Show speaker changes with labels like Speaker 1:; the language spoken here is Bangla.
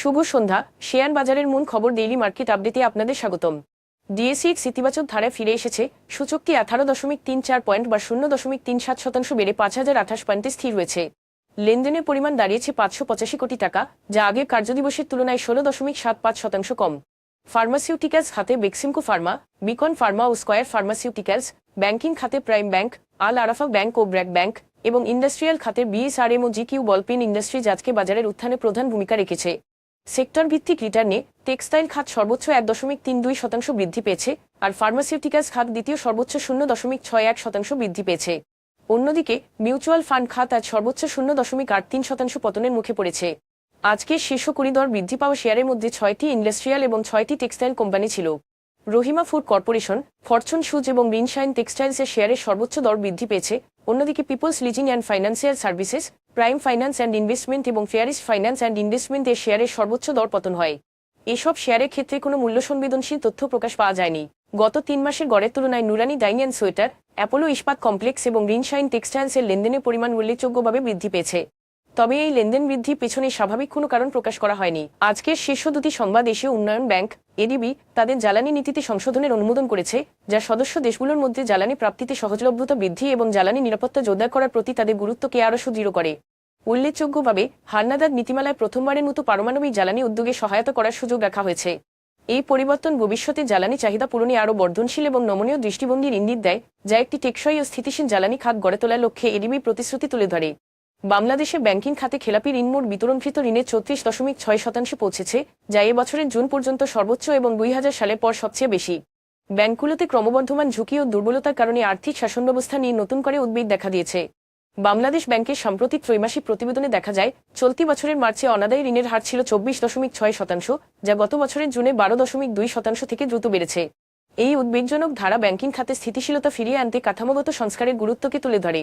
Speaker 1: শুভ সন্ধ্যা। শেয়ার বাজারের মূল খবর ডেইলি মার্কেট আপডেটে আপনাদের স্বাগতম। ডিএসসির ইতিবাচক ধারায় ফিরে এসেছে। সূচকটি আঠারো দশমিক তিন চার পয়েন্ট বা শূন্য দশমিক তিন সাত শতাংশ বেড়ে পাঁচ হাজার আঠাশ পয়েন্টে স্থির রয়েছে। লেনদেনের পরিমাণ দাঁড়িয়েছে পাঁচশো পঁচাশি কোটি টাকা, যা আগের কার্যদিবসের তুলনায় ষোলো দশমিক সাত পাঁচ শতাংশ কম। ফার্মাসিউটিক্যালস খাতে বেক্সিমকো ফার্মা, বিকন ফার্মা ও স্কয়ার ফার্মাসিউটিক্যালস, ব্যাংকিং খাতে Prime Bank, Al Arafah Bank ও ব্র্যাক ব্যাংক এবং ইন্ডাস্ট্রিয়াল খাতে বিএসআরএম ও জিকিউ বলপিন ইন্ডাস্ট্রিজ আজকে বাজারের উত্থানে প্রধান ভূমিকা রেখেছে। সেক্টর ভিত্তিক রিটার্নে টেক্সটাইল খাত সর্বোচ্চ এক দশমিক তিন দুই শতাংশ বৃদ্ধি পেয়েছে আর ফার্মাসিউটিক্যালস খাত দ্বিতীয় সর্বোচ্চ শূন্য দশমিক ছয় এক শতাংশ বৃদ্ধি পেয়েছে। অন্যদিকে, মিউচুয়াল ফান্ড খাত আজ সর্বোচ্চ শূন্য দশমিক আট তিন শতাংশ পতনের মুখে পড়েছে। আজকে শীর্ষ করিডর বৃদ্ধি পাওয়া শেয়ারের মধ্যে ছয়টি ইন্ডাস্ট্রিয়াল এবং ছয়টি টেক্সটাইল কোম্পানি ছিল। Rahima food corporation, Fortune shoes এবং রিনশাইন টেক্সটাইলসের শেয়ারের সর্বোচ্চ দর বৃদ্ধি পেয়েছে। অন্যদিকে Peoples leasing and financial services prime finance and investment এবং ফেয়ারিস ফাইন্যান্স অ্যান্ড ইনভেস্টমেন্ট এর শেয়ারের সর্বোচ্চ দর পতন হয়। এসব শেয়ারের ক্ষেত্রে কোনো মূল্য সংবেদনশীল তথ্য প্রকাশ পাওয়া যায়নি। গত তিন মাসের গড়ের তুলনায় Noorani dyeing and sweater, Apollo Ispat complex এবং রিনশাইন টেক্সটাইলসের লেনদেনের পরিমাণ উল্লেখযোগ্যভাবে বৃদ্ধি পেয়েছে। তবে এই লেনদেন বৃদ্ধির পেছনে স্বাভাবিক কোনো কারণ প্রকাশ করা হয়নি। আজকের শীর্ষ দুটি সংবাদ এশীয় উন্নয়ন ব্যাংক এডিবি তাদের জ্বালানি নীতিতে সংশোধনের অনুমোদন করেছে, যা সদস্য দেশগুলোর মধ্যে জ্বালানি প্রাপ্তিতে সহজলভ্যতা বৃদ্ধি এবং জ্বালানি নিরাপত্তা জোরদার করার প্রতি তাদের গুরুত্বকে আরও সুদৃঢ় করে। উল্লেখযোগ্যভাবে হান্নাদার নীতিমালায় প্রথমবারের মতো পারমাণবিক জ্বালানি উদ্যোগে সহায়তা করার সুযোগ রাখা হয়েছে। এই পরিবর্তন ভবিষ্যতে জ্বালানি চাহিদা পূরণে আরও বর্ধনশীল এবং নমনীয় দৃষ্টিভঙ্গির ইঙ্গিত দেয়, যা একটি টেকসই ও স্থিতিশীল জ্বালানি খাত গড়ে তোলার লক্ষ্যে এডিবি প্রতিশ্রুতি তুলে ধরে। বাংলাদেশে ব্যাংকিং খাতে খেলাপি ঋণমোট বিতরণকৃত ঋণের চৌত্রিশ দশমিক ছয় শতাংশে পৌঁছেছে, যা এ বছরের জুন পর্যন্ত সর্বোচ্চ এবং দুই হাজার সালের পর সবচেয়ে বেশি। ব্যাংকগুলোতে ক্রমবর্ধমান ঝুঁকি ও দুর্বলতার কারণে আর্থিক শাসন ব্যবস্থা নিয়ে নতুন করে উদ্বেগ দেখা দিয়েছে। বাংলাদেশ ব্যাংকের সাম্প্রতিক ত্রৈমাসিক প্রতিবেদনে দেখা যায়, চলতি বছরের মার্চে অনাদায়ী ঋণের হার ছিল চব্বিশ দশমিক ছয় শতাংশ, যা গত বছরের জুনে বারো দশমিক দুই শতাংশ থেকে দ্রুত বেড়েছে। এই উদ্বেগজনক ধারা ব্যাংকিং খাতে স্থিতিশীলতা ফিরিয়ে আনতে কাঠামোগত সংস্কারের গুরুত্বকে তুলে ধরে।